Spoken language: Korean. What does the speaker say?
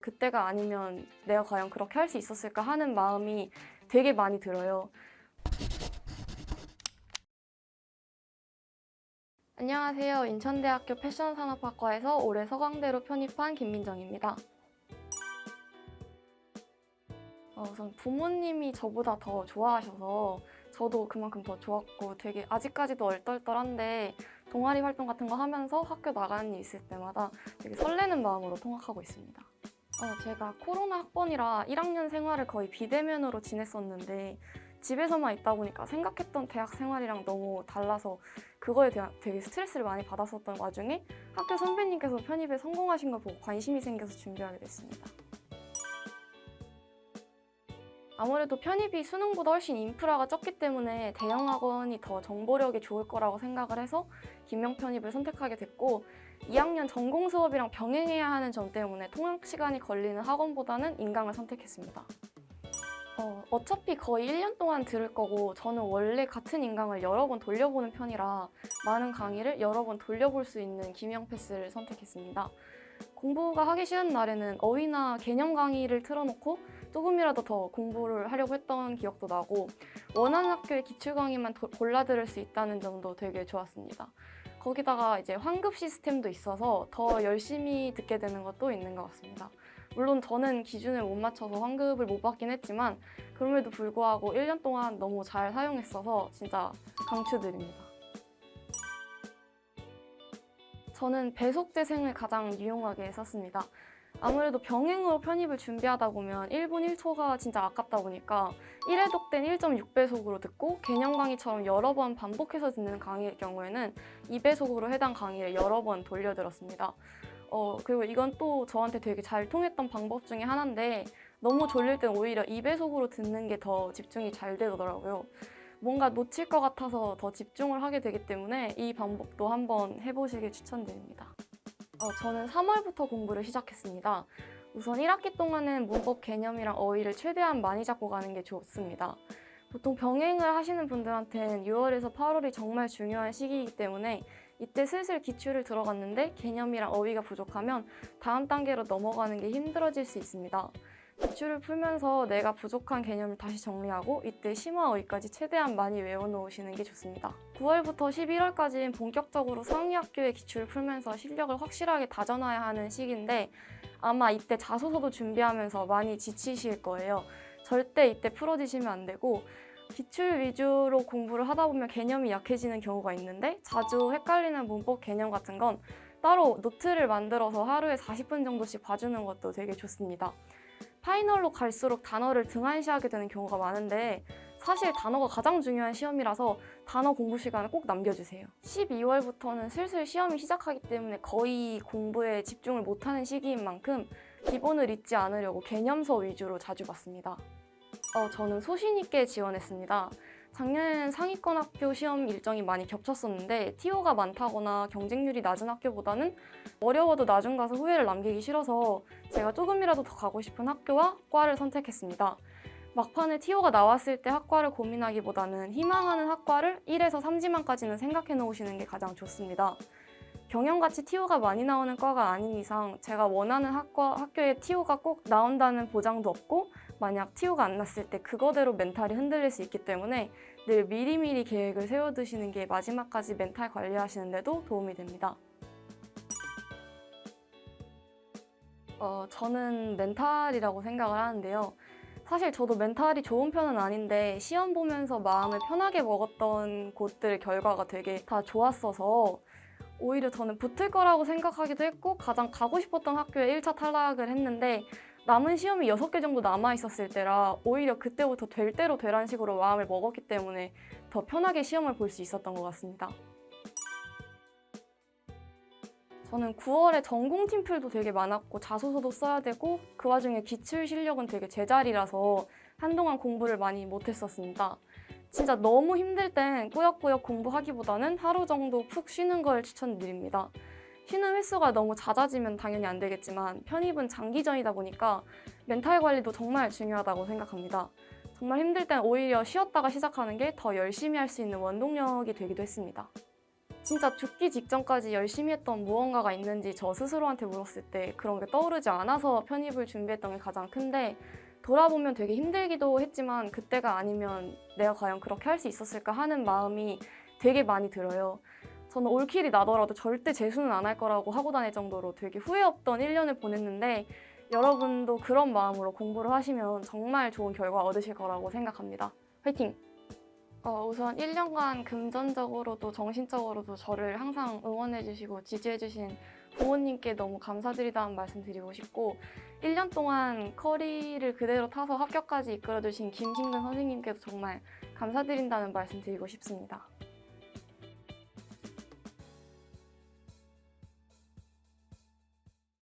그때가 아니면 내가 과연 그렇게 할 수 있었을까 하는 마음이 되게 많이 들어요. 안녕하세요. 인천대학교 패션산업학과에서 올해 서강대로 편입한 김민정입니다. 어, 우선 부모님이 저보다 더 좋아하셔서 저도 그만큼 더 좋았고 되게 아직까지도 얼떨떨한데 동아리 활동 같은 거 하면서 학교 나가는 일 있을 때마다 되게 설레는 마음으로 통학하고 있습니다. 어, 제가 코로나 학번이라 1학년 생활을 거의 비대면으로 지냈었는데 집에서만 있다 보니까 생각했던 대학 생활이랑 너무 달라서 그거에 대한 되게 스트레스를 많이 받았었던 와중에 학교 선배님께서 편입에 성공하신 걸 보고 관심이 생겨서 준비하게 됐습니다. 아무래도 편입이 수능보다 훨씬 인프라가 적기 때문에 대형 학원이 더 정보력이 좋을 거라고 생각을 해서 김명 편입을 선택하게 됐고 2학년 전공 수업이랑 병행해야 하는 점 때문에 통학 시간이 걸리는 학원보다는 인강을 선택했습니다. 어, 어차피 거의 1년 동안 들을 거고 저는 원래 같은 인강을 여러 번 돌려보는 편이라 많은 강의를 여러 번 돌려볼 수 있는 김영 패스를 선택했습니다. 공부가 하기 싫은 날에는 어휘나 개념 강의를 틀어놓고 조금이라도 더 공부를 하려고 했던 기억도 나고 원하는 학교의 기출 강의만 도- 골라 들을 수 있다는 점도 되게 좋았습니다. 거기다가 이제 환급 시스템도 있어서 더 열심히 듣게 되는 것도 있는 것 같습니다. 물론 저는 기준을 못 맞춰서 환급을 못 받긴 했지만 그럼에도 불구하고 1년 동안 너무 잘 사용했어서 진짜 강추드립니다. 저는 배속 재생을 가장 유용하게 썼습니다. 아무래도 병행으로 편입을 준비하다 보면 1분 1초가 진짜 아깝다 보니까 1회독 땐 1.6배속으로 듣고 개념 강의처럼 여러 번 반복해서 듣는 강의일 경우에는 2배속으로 해당 강의를 여러 번 돌려들었습니다. 어, 그리고 이건 또 저한테 되게 잘 통했던 방법 중에 하나인데 너무 졸릴 땐 오히려 2배속으로 듣는 게 더 집중이 잘 되더라고요. 뭔가 놓칠 것 같아서 더 집중을 하게 되기 때문에 이 방법도 한번 해보시길 추천드립니다. 어, 저는 3월부터 공부를 시작했습니다. 우선 1학기 동안은 문법 개념이랑 어휘를 최대한 많이 잡고 가는 게 좋습니다. 보통 병행을 하시는 분들한테는 6월에서 8월이 정말 중요한 시기이기 때문에 이때 슬슬 기출을 들어갔는데 개념이랑 어휘가 부족하면 다음 단계로 넘어가는 게 힘들어질 수 있습니다. 기출을 풀면서 내가 부족한 개념을 다시 정리하고 이때 심화 어휘까지 최대한 많이 외워놓으시는 게 좋습니다. 9월부터 11월까지는 본격적으로 상위 학교의 기출을 풀면서 실력을 확실하게 다져놔야 하는 시기인데 아마 이때 자소서도 준비하면서 많이 지치실 거예요. 절대 이때 풀어지시면 안 되고 기출 위주로 공부를 하다 보면 개념이 약해지는 경우가 있는데 자주 헷갈리는 문법 개념 같은 건 따로 노트를 만들어서 하루에 40분 정도씩 봐주는 것도 되게 좋습니다. 파이널로 갈수록 단어를 등한시하게 되는 경우가 많은데 사실 단어가 가장 중요한 시험이라서 단어 공부 시간을 꼭 남겨주세요. 12월부터는 슬슬 시험이 시작하기 때문에 거의 공부에 집중을 못하는 시기인 만큼 기본을 잊지 않으려고 개념서 위주로 자주 봤습니다. 어, 저는 소신 있게 지원했습니다. 작년에는 상위권 학교 시험 일정이 많이 겹쳤었는데 TO가 많다거나 경쟁률이 낮은 학교보다는 어려워도 나중 가서 후회를 남기기 싫어서 제가 조금이라도 더 가고 싶은 학교와 과를 선택했습니다. 막판에 TO가 나왔을 때 학과를 고민하기보다는 희망하는 학과를 1에서 3지망까지는 생각해 놓으시는 게 가장 좋습니다. 경영같이 TO가 많이 나오는 과가 아닌 이상 제가 원하는 학과, 학교에 TO가 꼭 나온다는 보장도 없고 만약 TO가 안 났을 때 그거대로 멘탈이 흔들릴 수 있기 때문에 늘 미리미리 계획을 세워두시는 게 마지막까지 멘탈 관리하시는 데도 도움이 됩니다. 어, 저는 멘탈이라고 생각을 하는데요. 사실 저도 멘탈이 좋은 편은 아닌데 시험 보면서 마음을 편하게 먹었던 곳들 결과가 되게 다 좋았어서 오히려 저는 붙을 거라고 생각하기도 했고 가장 가고 싶었던 학교에 1차 탈락을 했는데 남은 시험이 6개 정도 남아 있었을 때라 오히려 그때부터 될 대로 되란 식으로 마음을 먹었기 때문에 더 편하게 시험을 볼 수 있었던 것 같습니다. 저는 9월에 전공 팀플도 되게 많았고 자소서도 써야 되고 그 와중에 기출 실력은 되게 제자리라서 한동안 공부를 많이 못했었습니다. 진짜 너무 힘들 땐 꾸역꾸역 공부하기보다는 하루 정도 푹 쉬는 걸 추천드립니다. 쉬는 횟수가 너무 잦아지면 당연히 안 되겠지만 편입은 장기전이다 보니까 멘탈 관리도 정말 중요하다고 생각합니다. 정말 힘들 땐 오히려 쉬었다가 시작하는 게 더 열심히 할 수 있는 원동력이 되기도 했습니다. 진짜 죽기 직전까지 열심히 했던 무언가가 있는지 저 스스로한테 물었을 때 그런 게 떠오르지 않아서 편입을 준비했던 게 가장 큰데 돌아보면 되게 힘들기도 했지만 그때가 아니면 내가 과연 그렇게 할 수 있었을까 하는 마음이 되게 많이 들어요. 저는 올킬이 나더라도 절대 재수는 안 할 거라고 하고 다닐 정도로 되게 후회 없던 1년을 보냈는데 여러분도 그런 마음으로 공부를 하시면 정말 좋은 결과 얻으실 거라고 생각합니다. 화이팅! 어, 우선 1년간 금전적으로도 정신적으로도 저를 항상 응원해주시고 지지해주신 부모님께 너무 감사드리다는 말씀 드리고 싶고 1년 동안 커리를 그대로 타서 합격까지 이끌어주신 김신근 선생님께도 정말 감사드린다는 말씀 드리고 싶습니다.